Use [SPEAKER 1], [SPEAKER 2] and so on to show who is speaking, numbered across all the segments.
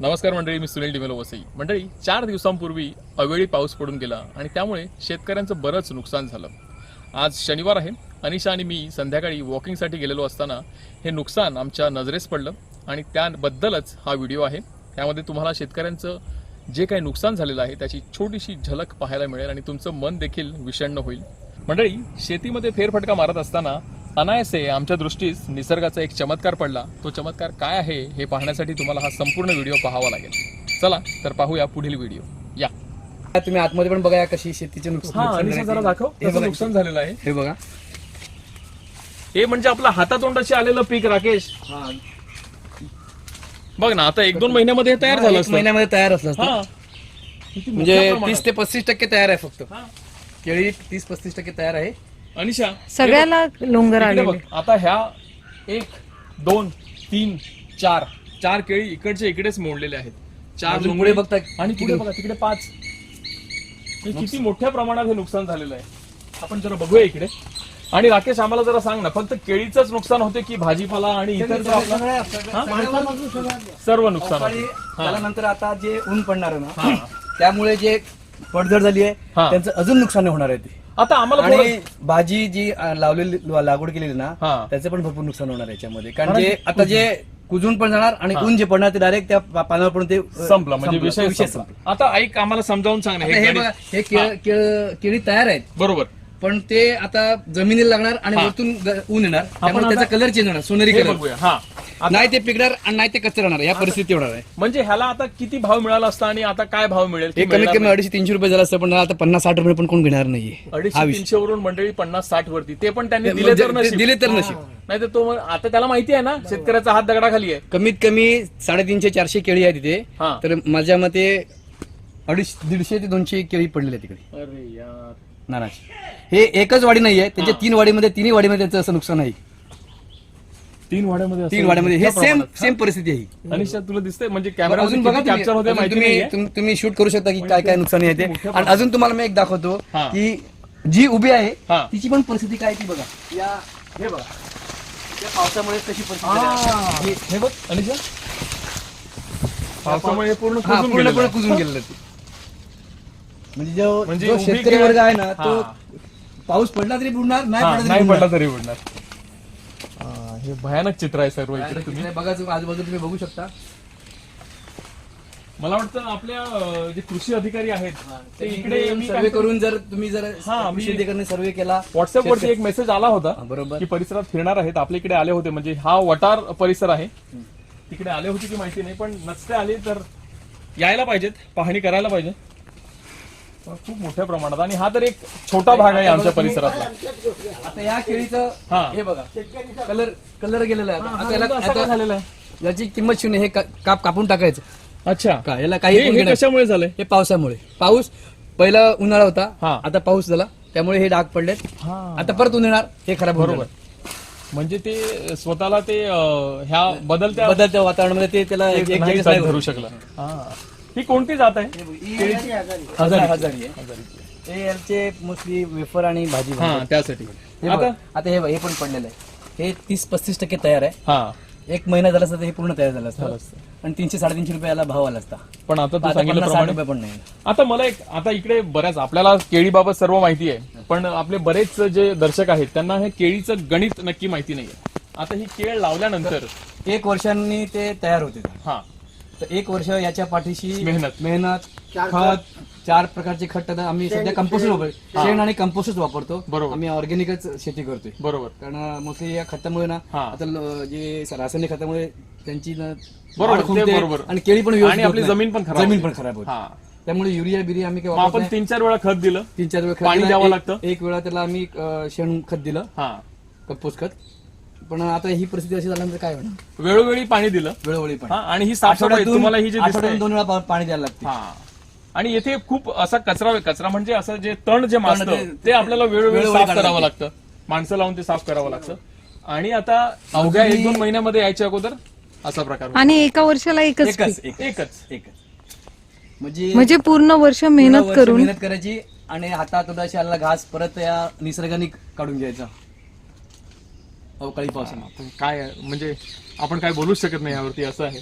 [SPEAKER 1] नमस्कार मंडळी मी सुनील डिमेलो वसई. मंडळी चार दिवसांपूर्वी अवेळी पाऊस पडून गेला आणि त्यामुळे शेतकऱ्यांचं बरंच नुकसान झालं. आज शनिवार आहे. अनिशा आणि मी संध्याकाळी वॉकिंगसाठी गेलेलो असताना हे नुकसान आमच्या नजरेस पडलं आणि त्याबद्दलच हा व्हिडिओ आहे. त्यामध्ये तुम्हाला शेतकऱ्यांचं जे काही नुकसान झालेलं आहे त्याची छोटीशी झलक पाहायला मिळेल आणि तुमचं मन देखील विषण्ण होईल. मंडळी शेतीमध्ये फेरफटका मारत असताना अनायसे आमच्या दृष्टीस निसर्गाचा एक चमत्कार पडला. तो चमत्कार काय आहे हे पाहण्यासाठी तुम्हाला हा संपूर्ण व्हिडिओ पाहावा लागेल. चला तर पाहूया पुढील व्हिडिओ. या.
[SPEAKER 2] तुम्ही आतमध्ये पण बघा कशी शेतीचे नुकसान नुकसान
[SPEAKER 1] त्याचं झालेलं आहे.
[SPEAKER 2] हे बघा.
[SPEAKER 1] हे म्हणजे आपलं हातातोंडाशी आलेलं पीक राकेश. बघ ना आता एक दोन महिन्यामध्ये तयार झालं
[SPEAKER 2] महिन्यामध्ये तयार असलं म्हणजे. तीस ते पस्तीस टक्के तयार आहे फक्त. केळी तीस पस्तीस टक्के तयार आहे.
[SPEAKER 1] अनिशा
[SPEAKER 3] सगळ्याला लोंगर आलेले
[SPEAKER 1] बघ. आता ह्या एक दोन तीन चार चार केळी इकडचे इकडेच मोडलेले आहेत. चार
[SPEAKER 2] अजून
[SPEAKER 1] लोंगडे
[SPEAKER 2] पुढे बघता
[SPEAKER 1] आणि तिकडे बघा तिकडे पाच. हे किती मोठ्या प्रमाणात हे नुकसान झालेलं आहे. आपण जरा बघूया इकडे. आणि राकेश आम्हाला जरा सांग ना फक्त केळीचंच नुकसान होते की भाजीपाला आणि इतर जो आपला- हा? सर्व नुकसान होते.
[SPEAKER 2] त्याच्यानंतर आता जे ऊन पडणार आहे ना त्यामुळे जे पडझड झाली आहे
[SPEAKER 1] हा.
[SPEAKER 2] त्यांचं अजून नुकसान होणार आहे ते.
[SPEAKER 1] आता आम्हाला थोडं-
[SPEAKER 2] आणि भाजी जी अं, लावलेली लागवड केलेली ना
[SPEAKER 1] हा.
[SPEAKER 2] त्याचं पण भरपूर नुकसान होणार आहे याच्यामध्ये कारण जे आता जे कुजून पण जाणार आणि ऊन जे पडणार ते डायरेक्ट त्या पा- पानावर पण ते अं,
[SPEAKER 1] संपला म्हणजे
[SPEAKER 2] संपलं.
[SPEAKER 1] विषय
[SPEAKER 2] संपला.
[SPEAKER 1] संपला. आता ऐक आम्हाला समजावून सांग ना
[SPEAKER 2] आता
[SPEAKER 1] हे
[SPEAKER 2] हे
[SPEAKER 1] गणित-
[SPEAKER 2] हे केळ- केळ- केळी तयार आहेत
[SPEAKER 1] बरोबर
[SPEAKER 2] पण ते आता जमिनीला लागणार आणि
[SPEAKER 1] हा.
[SPEAKER 2] वरतून ग- ऊन येणार त्यामुळे
[SPEAKER 1] आता-
[SPEAKER 2] त्याचा कलर चेंज होणार सोनेरी
[SPEAKER 1] हे
[SPEAKER 2] कलर
[SPEAKER 1] बघूया हा
[SPEAKER 2] नाही ते पिकणार आणि नाही ते कच्चं राहणार. या परिस्थिती होणार आहे.
[SPEAKER 1] म्हणजे ह्याला आता किती भाव मिळाला असता आणि आता काय भाव मिळेल?
[SPEAKER 2] कमीत कमी अडीचशे तीनशे रुपये झालं असतं पण आता पन्नास साठ रुपये पण कोण घेणार नाहीये. हा
[SPEAKER 1] अडीचशे
[SPEAKER 2] विषय.
[SPEAKER 1] तीनशे वरून मंडळी पन्नास साठ वरती. ते पण त्यांनी
[SPEAKER 2] ते-
[SPEAKER 1] दिले तर
[SPEAKER 2] म्हणजे
[SPEAKER 1] नशीब.
[SPEAKER 2] दिले तर नशीब.
[SPEAKER 1] नाही तर तो मग- आता त्याला माहिती आहे ना शेतकऱ्याचा हात दगडाखाली आहे.
[SPEAKER 2] कमीत कमी साडेतीनशे चारशे केळी आहे तिथे.
[SPEAKER 1] हा.
[SPEAKER 2] तर माझ्या मते अडीच दीडशे ते दोनशे केळी पडलेली आहे तिकडे.
[SPEAKER 1] अरे यार.
[SPEAKER 2] नानाची हे एकच वाडी नाहीये त्यांच्या तीन वाडीमध्ये तिन्ही वाडीमध्ये त्यांचं असं नुकसान आहे.
[SPEAKER 1] तीन वाड्यामध्ये
[SPEAKER 2] तीन वाड्यामध्ये हे सेम. सेम परिस्थिती आहे ही.
[SPEAKER 1] अनिशा तुला दिसतंय म्हणजे कॅमेरा
[SPEAKER 2] अजून बघा तुम्ही-
[SPEAKER 1] कॅप्चर होते
[SPEAKER 2] अजून
[SPEAKER 1] माहिती
[SPEAKER 2] तुम्ही
[SPEAKER 1] नाहीये
[SPEAKER 2] तुम- तुम्ही शूट करू शकता की काय काय नुकसान आहे ते
[SPEAKER 1] मोठ्या
[SPEAKER 2] आणि अजून तुम्हाला मी एक दाखवतो
[SPEAKER 1] हा.
[SPEAKER 2] की जी उभी आहे
[SPEAKER 1] हा.
[SPEAKER 2] तिची पण परिस्थिती काय ती बघा या हे बघा या पावसामुळे कशी परिस्थिती आहे.
[SPEAKER 1] हे- हे बघ अनिशा पावसामुळे हे पूर्ण
[SPEAKER 2] हा,
[SPEAKER 1] कुजून गेलेलं
[SPEAKER 2] पूर्णपणे
[SPEAKER 1] आहे.
[SPEAKER 2] कुजून गेलेलं ते म्हणजे जो
[SPEAKER 1] म्हणजे
[SPEAKER 2] जो
[SPEAKER 1] उभी
[SPEAKER 2] शेतकरी वर्ग आहे ना तो
[SPEAKER 1] हा.
[SPEAKER 2] पाऊस पडला तरी बुडणार नाही
[SPEAKER 1] हा,
[SPEAKER 2] पडला तरी
[SPEAKER 1] नाही
[SPEAKER 2] बुडणार.
[SPEAKER 1] पडला तरी उडणार हा, भयानक चित्र आहे सर्व इकडे तुम्ही.
[SPEAKER 2] बघा तुम्ही आजूबाजू तुम्ही बघू शकता.
[SPEAKER 1] मला वाटतं आपल्या अं, जे कृषी अधिकारी आहेत ते इकडे मी
[SPEAKER 2] सर्वे
[SPEAKER 1] काय-
[SPEAKER 2] करून जर तुम्ही जर
[SPEAKER 1] हा, मी-
[SPEAKER 2] कृषी अधिकाऱ्याने सर्वे केला
[SPEAKER 1] व्हॉट्सअप वरती एक मेसेज आला होता
[SPEAKER 2] हा, बरोबर.
[SPEAKER 1] की परिसरात फिरणार आहेत आपल्या इकडे आले होते. म्हणजे हा वटार परिसर आहे. तिकडे आले होते की माहिती नाही पण नसते आले तर यायला पाहिजेत पाहणी करायला पाहिजे खूप मोठ्या प्रमाणात. आणि हा तर एक छोटा भाग आहे आमच्या परिसरातला.
[SPEAKER 2] आता या केळीचं
[SPEAKER 1] हा.
[SPEAKER 2] हे बघा कलर कलर गेलेला आहे आता. याला
[SPEAKER 1] असा काय
[SPEAKER 2] आता
[SPEAKER 1] झालेला आहे?
[SPEAKER 2] याची किंमत शून्य हे का- काप कापून टाकायचं.
[SPEAKER 1] अच्छा.
[SPEAKER 2] का याला काही
[SPEAKER 1] हे- हे
[SPEAKER 2] घेणार.
[SPEAKER 1] कशामुळे झालंय?
[SPEAKER 2] हे पावसामुळे. पाऊस पहिला उन्हाळा होता
[SPEAKER 1] हा.
[SPEAKER 2] आता पाऊस झाला. त्यामुळे हे डाग पडलेत. आता परत येणार हे खराब
[SPEAKER 1] बरोबर. म्हणजे ते स्वतःला ते अं, ह्या बदलत्या
[SPEAKER 2] बदलत्या वातावरणामध्ये ते त्याला एक-
[SPEAKER 1] नाही धरू शकलं. हा. ही कोणती जात आहे?
[SPEAKER 2] हजारी हजारी आहे. हे याचे मोस्टली वेफर आणि भाजी
[SPEAKER 1] हा. त्यासाठी.
[SPEAKER 2] हे
[SPEAKER 1] आता
[SPEAKER 2] बघा, आता? हे बघा, हे पण पडलेलं आहे. हे तीस पस्तीस टक्के तयार आहे.
[SPEAKER 1] हा.
[SPEAKER 2] एक महिना झाला असता तर हे पूर्ण तयार झालं
[SPEAKER 1] झालं
[SPEAKER 2] असतं.
[SPEAKER 1] असतं.
[SPEAKER 2] आणि तीनशे साडेतीनशे रुपयाला भाव आला असता.
[SPEAKER 1] पण आता तू
[SPEAKER 2] आता पन्नास साठ
[SPEAKER 1] सांगितल्याप्रमाणे
[SPEAKER 2] रुपये पण नाही.
[SPEAKER 1] आता मला एक आता इकडे बऱ्याच आपल्याला केळीबाबत सर्व माहिती आहे. पण आपले बरेच जे दर्शक आहेत त्यांना हे केळीचं गणित नक्की माहिती नाहीये. आता ही केळ लावल्यानंतर
[SPEAKER 2] एक वर्षांनी ते तयार होते.
[SPEAKER 1] हा.
[SPEAKER 2] तर एक वर्ष याच्या पाठीशी
[SPEAKER 1] मेहनत.
[SPEAKER 2] मेहनत खत चार प्रकारचे खत आम्ही सध्या कंपोस्ट वापरतो शेण आणि कंपोस्टच वापरतो
[SPEAKER 1] बरोबर.
[SPEAKER 2] आम्ही ऑर्गॅनिकच शेती करतोय
[SPEAKER 1] बरोबर
[SPEAKER 2] कारण मोस्टली या खतामुळे ना
[SPEAKER 1] हा.
[SPEAKER 2] आता ल- जे रासायनिक खतामुळे त्यांची ना
[SPEAKER 1] बरोबर,
[SPEAKER 2] वाढ
[SPEAKER 1] ते
[SPEAKER 2] खुंटते
[SPEAKER 1] बरोबर.
[SPEAKER 2] आणि केळी पण व्यवस्थित
[SPEAKER 1] आणि
[SPEAKER 2] होत
[SPEAKER 1] आपली
[SPEAKER 2] नाही.
[SPEAKER 1] जमीन पण खराब
[SPEAKER 2] जमीन
[SPEAKER 1] होते.
[SPEAKER 2] पण खराब होते
[SPEAKER 1] हा
[SPEAKER 2] त्यामुळे युरिया बिरिया आम्ही काही
[SPEAKER 1] मग
[SPEAKER 2] वापरत
[SPEAKER 1] आपण
[SPEAKER 2] नाही.
[SPEAKER 1] तीन चार वेळा खत दिलं
[SPEAKER 2] तीन चार वेळा खत
[SPEAKER 1] पाणी
[SPEAKER 2] दिलं.
[SPEAKER 1] द्यावं
[SPEAKER 2] एक-
[SPEAKER 1] लागतं?
[SPEAKER 2] एक वेळा त्याला आम्ही अं, शेण खत दिलं
[SPEAKER 1] हा
[SPEAKER 2] कंपोस्ट खत पण आता ही परिस्थिती अशी झाल्यानंतर काय होणार?
[SPEAKER 1] वेळोवेळी पाणी दिलं.
[SPEAKER 2] वेळोवेळी पण.
[SPEAKER 1] हा आणि ही साफसफाई
[SPEAKER 2] आठवड्यातून
[SPEAKER 1] तुम्हाला ही जी दिसते
[SPEAKER 2] आठवड्यातून दोन वेळा पा- पाणी द्यायला लागते.
[SPEAKER 1] हा. आणि येथे खूप असा कचरा कचरा म्हणजे असं जे तण जे मासतं
[SPEAKER 2] ते-
[SPEAKER 1] ते आपल्याला वेळोवेळी
[SPEAKER 2] वेळोवेळी
[SPEAKER 1] साफ
[SPEAKER 2] काढावं
[SPEAKER 1] करावं लागतं. माणसं लावून ते साफ करावं लागतं. आणि आता अवघ्या एक दोन महिन्यामध्ये यायच्या अगोदर असा प्रकार होतो.
[SPEAKER 3] आणि एका वर्षाला एकच
[SPEAKER 2] एकच
[SPEAKER 3] पीक.
[SPEAKER 2] एक
[SPEAKER 1] एकच.
[SPEAKER 2] एकच. म्हणजे
[SPEAKER 3] म्हणजे पूर्ण वर्ष
[SPEAKER 2] पूर्ण
[SPEAKER 3] मेहनत
[SPEAKER 2] वर्ष
[SPEAKER 3] करून.
[SPEAKER 2] मेहनत करायची आणि हातात उदाशी आलेला घास परत या निसर्गाने काढून घ्यायचा. अवकाळी पावसाने
[SPEAKER 1] काय म्हणजे आपण काय बोलूच शकत नाही यावरती असं आहे.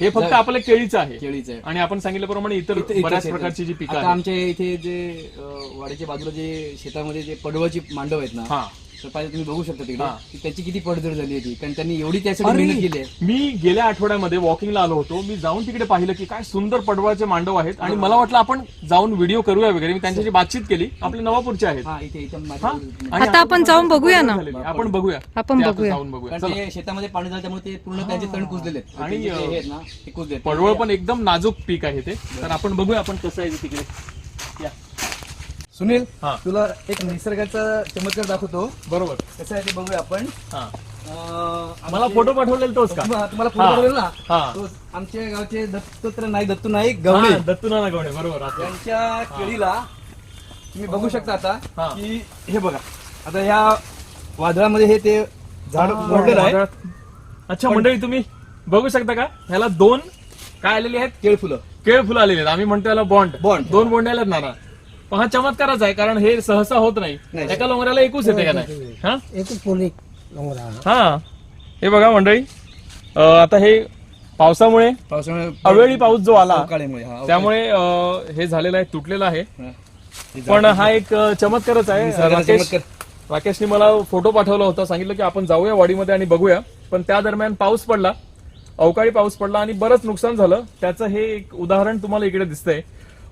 [SPEAKER 1] हे. फक्त आपलं केळीचं आहे.
[SPEAKER 2] केळीचं आहे.
[SPEAKER 1] आणि आपण सांगितल्याप्रमाणे इतर बऱ्याच. प्रकारची जी पिकं
[SPEAKER 2] आता
[SPEAKER 1] आहेत.
[SPEAKER 2] आमच्या इथे जे अं, वाडीच्या बाजूला जे शेतामध्ये जे पडवळची मांडव आहेत ना
[SPEAKER 1] हा.
[SPEAKER 2] तर पाहिजे तुम्ही बघू शकता तिकडे
[SPEAKER 1] हा.
[SPEAKER 2] की त्याची किती पडझड झाली होती. कारण त्यांनी एवढी त्यासाठी मेहनत केली आहे.
[SPEAKER 1] मी गेल्या आठवड्यामध्ये वॉकिंगला आलो होतो. मी जाऊन तिकडे पाहिलं की काय सुंदर पडवळाचे मांडव आहेत. आणि मला वाटलं आपण जाऊन व्हिडिओ करूया वगैरे. मी त्यांच्याशी बातचीत केली. आपले नवापूरचे आहेत.
[SPEAKER 2] हा इथे इथे
[SPEAKER 1] हा?
[SPEAKER 2] माझ्या
[SPEAKER 1] आणि
[SPEAKER 3] आता आपण जाऊन बघूया ना.
[SPEAKER 1] झालेली. आपण बघूया.
[SPEAKER 3] आपण
[SPEAKER 1] ते
[SPEAKER 3] बघूया.
[SPEAKER 1] जाऊन बघूया.
[SPEAKER 2] कारण
[SPEAKER 1] चला.
[SPEAKER 2] ते शेतामध्ये पाणी झालं त्यामुळे ते पूर्ण त्यांचे तण कुजलेले आहेत.
[SPEAKER 1] आणि,
[SPEAKER 2] आणि हे आहेत ना ते कुजले
[SPEAKER 1] पडवळ पण एकदम नाजूक पीक आहे ते. तर आपण बघूया आपण कसं आहे ते तिकडे.
[SPEAKER 2] सुनील
[SPEAKER 1] हा.
[SPEAKER 2] तुला एक निसर्गाचा चमत्कार दाखवतो.
[SPEAKER 1] बरोबर.
[SPEAKER 2] कसं आहे ते बघूया आपण.
[SPEAKER 1] हा.
[SPEAKER 2] अं,
[SPEAKER 1] मला
[SPEAKER 2] आमचे-
[SPEAKER 1] फोटो पाठवलेला तोच का?
[SPEAKER 2] तुम्हा- तुम्हाला
[SPEAKER 1] हा.
[SPEAKER 2] फोटो पाठवलेला? ना. तो आमच्या गावचे दत्तोत्र नाही दत्तू नाईक गवळे.
[SPEAKER 1] हा, दत्तूनाना गवणे बरोबर आता.
[SPEAKER 2] यांच्या केळीला तुम्ही बघू शकता आता. की हे बघा. आता ह्या वादळामध्ये हे ते झाड मोडलेलं आहे.
[SPEAKER 1] अच्छा मंडळी तुम्ही बघू शकता का? ह्याला दोन काय आलेले आहेत?
[SPEAKER 2] केळ फुलं
[SPEAKER 1] केळ फुलं आलेले आहेत. आम्ही म्हणतो याला बॉन्ड.
[SPEAKER 2] Bond.
[SPEAKER 1] दोन बॉन्ड आलेत नाना पण हा चमत्कारच आहे कारण हे सहसा होत नाही.
[SPEAKER 2] नाही.
[SPEAKER 1] एका लोंगऱ्याला एकूच येते का नाही हा?
[SPEAKER 4] एकच
[SPEAKER 1] हा. हे. बघा मंडळी अं, आता हे पावसामुळे
[SPEAKER 2] पावसामुळे
[SPEAKER 1] अवेळी पाऊस जो आला
[SPEAKER 2] अवकाळीमुळे हा,
[SPEAKER 1] त्यामुळे अं, हे झालेलं आहे तुटलेलं आहे.
[SPEAKER 2] हा. हे झाड-
[SPEAKER 1] पण हा एक अं, चमत्कारच आहे.
[SPEAKER 2] निसर्गाचा
[SPEAKER 1] राकेश
[SPEAKER 2] चमत्कार.
[SPEAKER 1] राकेशने मला फोटो पाठवला होता सांगितलं की आपण जाऊया वाडीमध्ये आणि बघूया. पण त्या दरम्यान पाऊस पडला अवकाळी पाऊस पडला आणि बरंच नुकसान झालं. त्याचं हे एक उदाहरण तुम्हाला इकडे दिसतंय.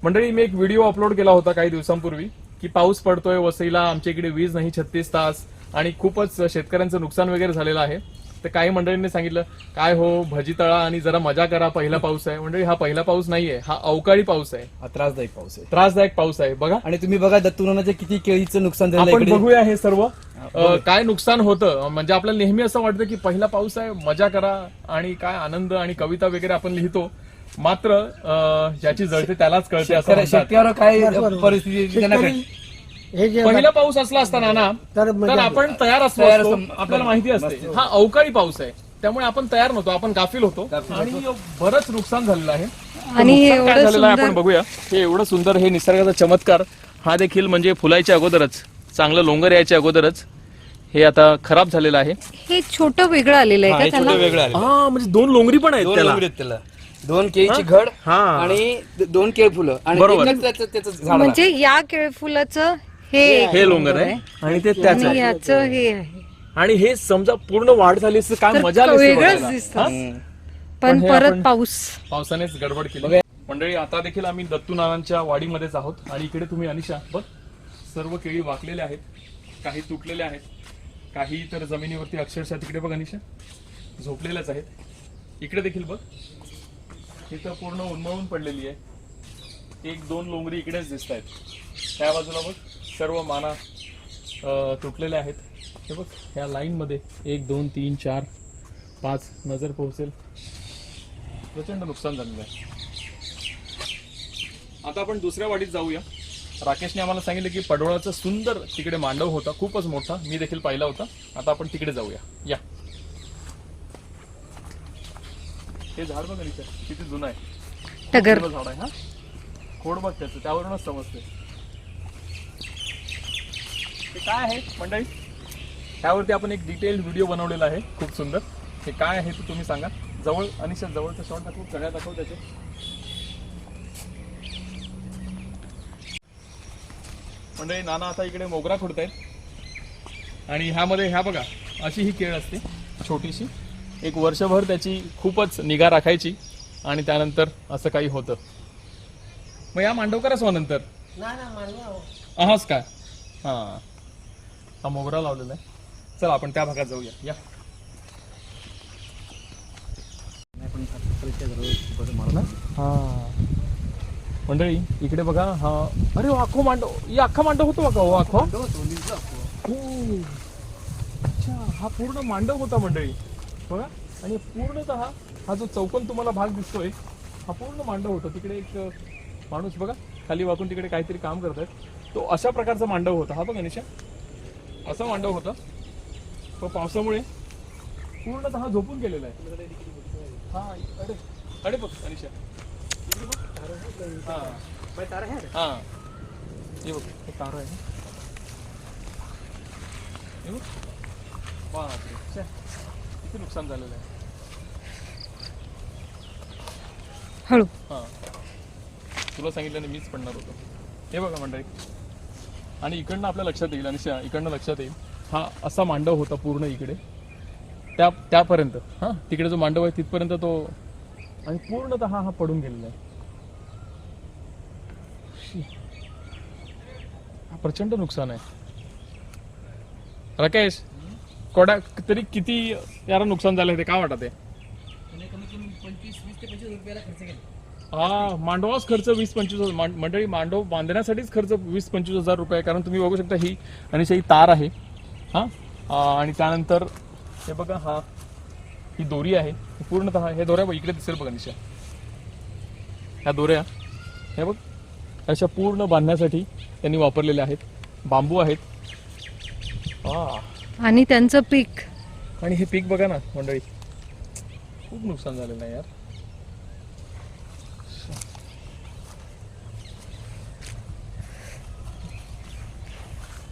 [SPEAKER 1] मंडळी मी एक व्हिडिओ अपलोड केला होता काही दिवसांपूर्वी की पाऊस पडतोय वसईला आमच्या इकडे वीज नाही छत्तीस तास आणि खूपच शेतकऱ्यांचं नुकसान वगैरे झालेलं आहे. तर काही मंडळींनी सांगितलं काय हो भजी तळा आणि जरा मजा करा पहिला पाऊस आहे. मंडळी हा पहिला पाऊस नाहीये हा अवकाळी पाऊस आहे.
[SPEAKER 2] हा त्रासदायक पाऊस आहे.
[SPEAKER 1] त्रासदायक पाऊस आहे. बघा.
[SPEAKER 2] आणि तुम्ही बघा दत्तुनानाचे किती केळीचं नुकसान झालं
[SPEAKER 1] आपण बघूया हे सर्व. अ, काय नुकसान होतं? म्हणजे आपल्याला नेहमी असं वाटतं की पहिला पाऊस आहे मजा करा आणि काय आनंद आणि कविता वगैरे आपण लिहितो. मात्र ज्याची जळते त्यालाच कळते असं
[SPEAKER 2] शेतकऱ्या-
[SPEAKER 1] म्हणतात.
[SPEAKER 2] शेतकऱ्यावर काय परिस्थिती त्यांना कळते.
[SPEAKER 4] हे जे
[SPEAKER 1] पहिला पाऊस असला असताना ना
[SPEAKER 4] तर
[SPEAKER 1] तर
[SPEAKER 4] मजा
[SPEAKER 1] आपण तयार असलो
[SPEAKER 2] तयार
[SPEAKER 1] असतो.
[SPEAKER 2] असतो.
[SPEAKER 1] आपल्याला माहिती असते. हा अवकाळी पाऊस आहे. त्यामुळे आपण तयार नव्हतो. आपण गाफील होतो. आणि बरंच नुकसान झालेलं आहे.
[SPEAKER 3] आणि हे
[SPEAKER 1] नुकसान काय
[SPEAKER 3] एवढं
[SPEAKER 1] झालेलं आहे आपण
[SPEAKER 3] सुंदर
[SPEAKER 1] बघूया. हे एवढं सुंदर हे निसर्गाचा चमत्कार हा देखील म्हणजे फुलायच्या अगोदरच चांगलं लोंगर यायच्या अगोदरच हे आता खराब झालेलं आहे.
[SPEAKER 3] हे छोटं वेगळं आलेलं आहे का त्याला
[SPEAKER 2] वेगळं आले
[SPEAKER 1] हा म्हणजे दोन लोंगरी पण आहेत
[SPEAKER 2] दोन
[SPEAKER 1] त्याला.
[SPEAKER 2] लोंगरी आहेत त्याला. दोन केळीची घड
[SPEAKER 1] हा.
[SPEAKER 2] आणि द- दोन केळ फुलं आणि
[SPEAKER 1] बरोबर.
[SPEAKER 2] एकच त्याचं त्याचं झाड आहे.
[SPEAKER 3] म्हणजे या केळफुलाचं हे
[SPEAKER 1] हे लोंगर आहे आणि ते त्याच
[SPEAKER 3] आणि
[SPEAKER 1] आहे
[SPEAKER 3] याचं हे आहे
[SPEAKER 1] आणि हे समजा पूर्ण वाढ झाली असती काय
[SPEAKER 3] तर
[SPEAKER 1] मजा आली असती
[SPEAKER 3] वेगळंच
[SPEAKER 1] बघायला.
[SPEAKER 3] दिसतं.
[SPEAKER 1] हा?
[SPEAKER 2] हम्म.
[SPEAKER 3] पण
[SPEAKER 1] हे
[SPEAKER 3] परत
[SPEAKER 1] आपण-
[SPEAKER 3] पाऊस
[SPEAKER 1] पावसानेच गडबड केली मंडळी आता देखील आम्ही दत्तू नानांच्या वाडीमध्येच आहोत आणि इकडे तुम्ही अनिशा बघ सर्व केळी वाकलेल्या आहेत काही तुटलेल्या आहेत काही तर जमिनीवरती अक्षरशः तिकडे बघ अनिशा झोपलेल्याच आहेत इकडे देखील बघ इथं पूर्ण उन्मळून पडलेली आहे. एक दोन लोंगरी इकडेच दिसत आहेत त्या बाजूला बघ सर्व माना तुटलेल्या आहेत. हे बघ ह्या लाईनमध्ये एक दोन तीन चार पाच नजर पोहोचेल. प्रचंड नुकसान झालेलं आहे. आता आपण दुसऱ्या वाडीत जाऊया. राकेशने आम्हाला सांगितलं की पडोळाचा सुंदर तिकडे मांडव होता खूपच मोठा. मी देखील पाहिला होता. आता आपण तिकडे जाऊया. या. हे झाड बघ अनिशा, किती जुनं आहे.
[SPEAKER 3] टगर.
[SPEAKER 1] झाड आहे हा? खोड बघ त्याचं त्यावरूनच समजते ते काय आहे मंडळी? त्यावरती आपण एक डिटेल्ड व्हिडिओ बनवलेला आहे खूप सुंदर. हे काय आहे ते तुम्ही सांगा. जवळ अनिशा जवळचं शॉट दाखवू सगळ्या दाखव त्याचे. मंडळी नाना आता इकडे मोगरा खुडतायत. आणि ह्यामध्ये ह्या बघा अशी ही केळ असते छोटीशी. एक वर्षभर त्याची खूपच निगा राखायची आणि त्यानंतर असं काही होतं. मग या मांडव करा सो नंतर अहाच काय? हां. हा मोगरा लावलेला आहे. चला आपण त्या भागात जाऊया. या. हा. मंडळी इकडे बघा हा. अरे हो, अख्खो मांडव. ही अख्खा मांडव होतो बघा हो अख्खो. हो. अच्छा हा पूर्ण मांडव होता मंडळी. बघा आणि पूर्णतः हा जो चौकोन तुम्हाला भाग दिसतोय हा पूर्ण मांडव होता. तिकडे एक माणूस बघा खाली वाकून तिकडे काहीतरी काम करतायत तो अशा प्रकारचा मांडव होता. हा बघ निशा. असा मांडव होता. तो पावसामुळे पूर्णतः हा झोपून गेलेला आहे. हा अरे अरे बघ अनिशा. बघ. हा. हा. हे बघ तारा आहे किती नुकसान झालेलं आहे?
[SPEAKER 3] हळू.
[SPEAKER 1] हां. तुला सांगितलं मीच पडणार होतो. हे बघा मंडळी. आणि इकडनं आपल्या लक्षात येईल आणि शा- इकडनं लक्षात येईल. हा असा मांडव होता पूर्ण इकडे. त्या त्यापर्यंत. हां? तिकडे जो मांडव आहे तिथपर्यंत तो आणि पूर्णतः हा पडून गेलेला आहे. शी. हा प्रचंड नुकसान आहे. राकेश! कोडा तरी किती याला नुकसान झालं ते? काय वाटत आहे हा मांडवाच खर्च वीस पंचवीस हजार. मांड- मंडळी मांडव बांधण्यासाठीच खर्च वीस पंचवीस हजार रुपये. कारण तुम्ही बघू शकता ही आणि ही तार आहे. हा? आणि त्यानंतर हे बघा हा ही दोरी आहे. पूर्णतः हे दोऱ्या बघ, इकडे दिसेल बघा निशा. ह्या दोऱ्या हे बघ अशा पूर्ण बांधण्यासाठी त्यांनी वापरलेल्या आहेत. बांबू आहेत. हा
[SPEAKER 3] आणि त्यांचं पीक.
[SPEAKER 1] आणि हे पीक बघा ना मंडळी. खूप नुकसान झालेलं आहे यार.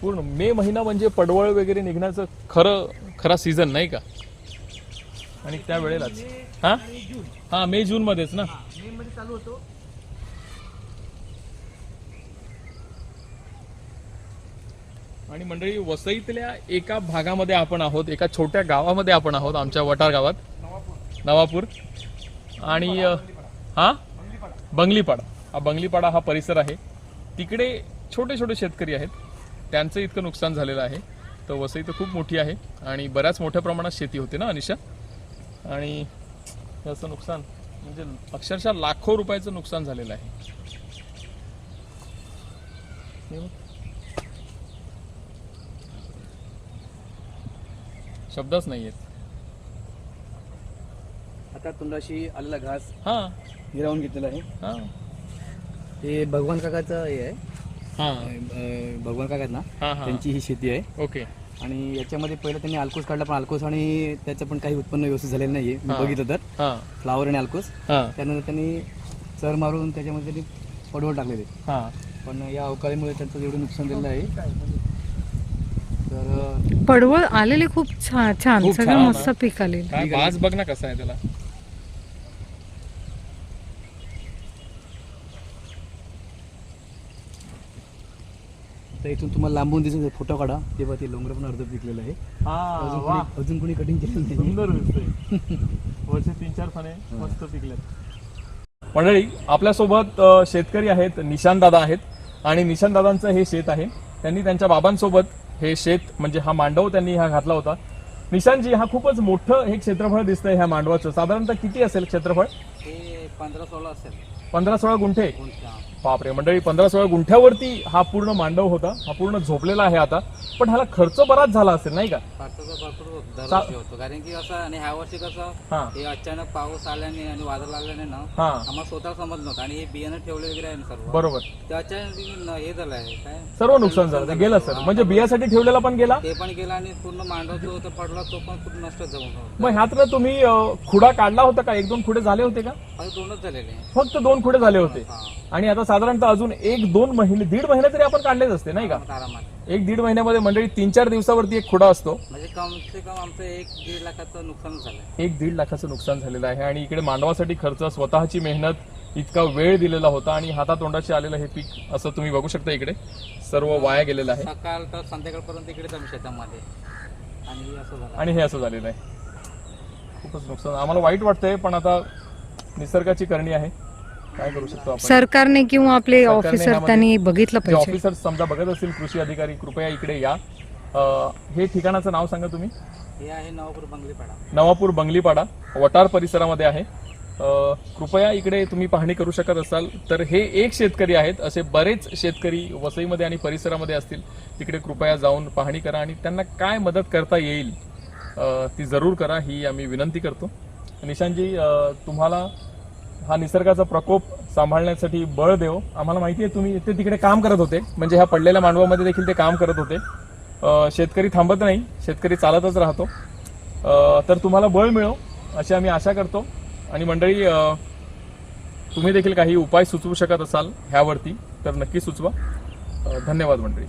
[SPEAKER 1] पूर्ण मे महिना म्हणजे पडवळ वगैरे निघण्याचं खरं खरा सीझन नाही का? आणि त्या वेळेलाच हा हा मे जून मध्येच ना आणि मंडळी वसईतल्या एका भागामध्ये आपण आहोत एका छोट्या गावामध्ये आपण आहोत आमच्या वटार गावात. नवापूर. आणि हा? बंगलीपाडा. हा बंगलीपाडा हा परिसर आहे. तिकडे छोटे छोटे शेतकरी आहेत. त्यांचं इतकं नुकसान झालेलं आहे. तर वसई तर खूप मोठी आहे आणि बऱ्याच मोठ्या प्रमाणात शेती होते ना अनिशा? आणि त्याचं नुकसान म्हणजे अक्षरशः लाखो रुपयाचं नुकसान झालेलं आहे हे बघ. शब्दच नाही आहेत
[SPEAKER 2] आता तोंडाशी आलेला घास
[SPEAKER 1] हा.
[SPEAKER 2] हिरावून घेतलेला आहे.
[SPEAKER 1] हा.
[SPEAKER 2] हे भगवान काकाचं हे आहे.
[SPEAKER 1] हा.
[SPEAKER 2] अं, भगवान काका आहेत ना?
[SPEAKER 1] हा हा.
[SPEAKER 2] त्यांची ही शेती आहे.
[SPEAKER 1] ओके.
[SPEAKER 2] आणि याच्यामध्ये पहिलं त्यांनी अल्कोस काढला पण अल्कोस आणि त्याचं पण काही उत्पन्न व्यवस्थित झालेलं नाहीये. मी
[SPEAKER 1] हा.
[SPEAKER 2] बघितलं तर.
[SPEAKER 1] हा.
[SPEAKER 2] फ्लावर आणि अल्कोस
[SPEAKER 1] हा.
[SPEAKER 2] त्यानंतर त्यांनी चर मारून त्याच्यामध्ये त्यांनी पडवळ टाकलेले
[SPEAKER 1] हा.
[SPEAKER 2] पण या अवकाळीमुळे त्यांचं एवढं नुकसान झालेलं आहे. तर
[SPEAKER 3] पडवळ आलेले खूप छान छान.
[SPEAKER 1] खूप
[SPEAKER 3] सगळं
[SPEAKER 1] छान.
[SPEAKER 3] मस्त
[SPEAKER 1] ना.
[SPEAKER 3] पीक आलेलं.
[SPEAKER 1] काय वाज बघ ना कसा आहे त्याला.
[SPEAKER 2] तर इथून तुम्हाला लांबून दिसून फोटो काढा. तेव्हा ते लोंगर पण अर्ध पिकलेलं आहे. अजून
[SPEAKER 1] वा.
[SPEAKER 2] कोणी- अजून कोणी कटिंग केलेलं नाही.
[SPEAKER 1] सुंदर दिसतंय. वरचे तीन चार फणे मस्त पिकले मंडळी आपल्यासोबत अ, शेतकरी आहेत निशांत दादा आहेत. आणि निशांत दादांचं हे शेत आहे. त्यांनी त्यांच्या बाबांसोबत हे शेत म्हणजे हा मांडव त्यांनी हा घातला होता. निशांजी हा खूपच मोठं हे क्षेत्रफळ दिसतंय ह्या मांडवाचं. साधारणतः किती असेल क्षेत्रफळ?
[SPEAKER 2] हे पंधरा सोळा असेल.
[SPEAKER 1] पंधरा सोळा गुंठे. बापरे मंडळी पंधरा सोळा गुंठ्यावरती हा पूर्ण मांडव होता. हा पूर्ण झोपलेला आहे आता. पण ह्याला खर्च बराच झाला असेल नाही का?
[SPEAKER 5] खर्चाचा भरपूर होतो
[SPEAKER 1] चा-
[SPEAKER 5] दरवर्षी होतो. कारण की कसं आणि ह्या वर्षी कसं
[SPEAKER 1] हा.
[SPEAKER 5] हे अचानक पाऊस आल्याने आणि वादळ आल्याने ना
[SPEAKER 1] हा.
[SPEAKER 5] आम्हाला स्वतः समजलं नव्हतं. आणि हे बियाणं ठेवले वगैरे आहे ना सर्व.
[SPEAKER 1] बरोबर.
[SPEAKER 5] ते अचानक न- हे झालं आहे. काय?
[SPEAKER 1] सर्व नुकसान झालं. ते गेलं सर म्हणजे बियासाठी ठेवलेला पण गेला?
[SPEAKER 5] ते पण गेलं आणि पूर्ण मांडव जो होता पडला तो पण पूर्ण नष्ट जाऊन
[SPEAKER 1] मग ह्यातनं तुम्ही अ, खुडा काढला होता का? एक दोन खुडे झाले होते का?
[SPEAKER 5] दोनच झालेले.
[SPEAKER 1] फक्त दोन खुडे झाले होते. आणि आता साधारणतः अजून एक दोन महिने दीड महिने तरी आपण काढलेच असते नाही का?
[SPEAKER 5] आरामात-
[SPEAKER 1] एक दीड महिन्यामध्ये मंडळी तीन चार दिवसावरती एक खुडा असतो.
[SPEAKER 5] म्हणजे कम से कम आमचं एक दीड लाखाचं नुकसान झालं
[SPEAKER 1] एक दीड लाखाचं नुकसान झालेलं आहे आणि इकडे मांडवासाठी खर्च स्वतःची मेहनत इतका वेळ दिलेला होता आणि हातातोंडाशी आलेलं हे पीक असं तुम्ही बघू शकता इकडे. सर्व वाया गेलेलं आहे.
[SPEAKER 5] सकाळ तर संध्याकाळपर्यंत इकडेच आम्ही शेतामध्ये आणि हे असं झालं.
[SPEAKER 1] आणि हे असं झालेलं आहे. खूपच नुकसान. आम्हाला वाईट वाटतंय पण आता निसर्गाची करणी आहे. काय करू शकतो आपण?
[SPEAKER 3] सरकारने किंवा आपले
[SPEAKER 1] सरकारने
[SPEAKER 3] ऑफिसर त्यांनी बघितलं
[SPEAKER 1] जे
[SPEAKER 3] पाहिजे.
[SPEAKER 1] ऑफिसर समजा बघत असतील कृषी अधिकारी कृपया इकडे या. अं, हे ठिकाणाचं नाव सांगा तुम्ही.
[SPEAKER 5] हे आहे नवापूर बंगलीपाडा.
[SPEAKER 1] नवापूर बंगलीपाडा वटार परिसरामध्ये आहे. अं, कृपया इकडे तुम्ही पाहणी करू शकत असाल तर हे एक शेतकरी आहेत असे बरेच शेतकरी वसईमध्ये आणि परिसरामध्ये असतील. तिकडे कृपया जाऊन पाहणी करा आणि त्यांना काय मदत करता येईल अं, ती जरूर करा ही आम्ही विनंती करतो. निशांतजी अं, तुम्हाला हा निसर्गाचा प्रकोप सांभाळण्यासाठी बळ देव. आम्हाला माहिती आहे तुम्ही ते तिकडे काम करत होते. म्हणजे ह्या पडलेल्या मांडवामध्ये देखील ते काम करत होते. शेतकरी थांबत नाही शेतकरी चालतच राहतो. तर तुम्हाला बळ मिळो अशी आम्ही आशा करतो. आणि मंडळी तुम्ही देखील काही उपाय सुचवू शकत असाल ह्यावरती तर नक्की सुचवा. धन्यवाद मंडळी.